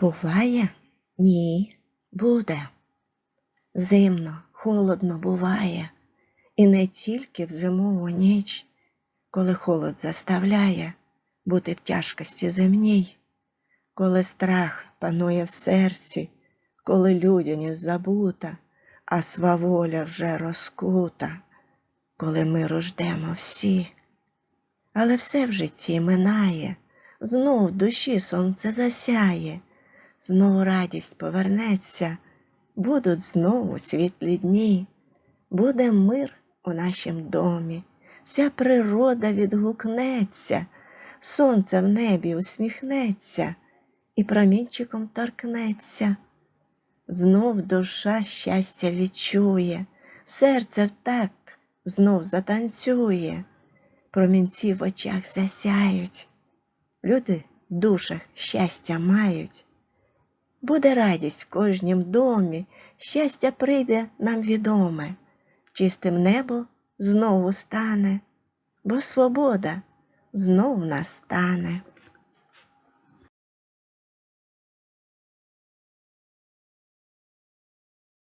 Буває? Ні, буде. Зимно, холодно буває, і не тільки в зимову ніч, коли холод заставляє бути в тяжкості земній, коли страх панує в серці, коли людяність забута, а сваволя вже розкута, коли ми рождемо всі. Але все в житті минає, знов в душі сонце засяє, знову радість повернеться, будуть знову світлі дні, буде мир у нашім домі, вся природа відгукнеться, сонце в небі усміхнеться і промінчиком торкнеться. Знов душа щастя відчує, серце в такт знов затанцює, промінці в очах засяють. Люди в душах щастя мають. Буде радість в кожнім домі, щастя прийде нам відоме, чистим небо знову стане, бо свобода знов настане.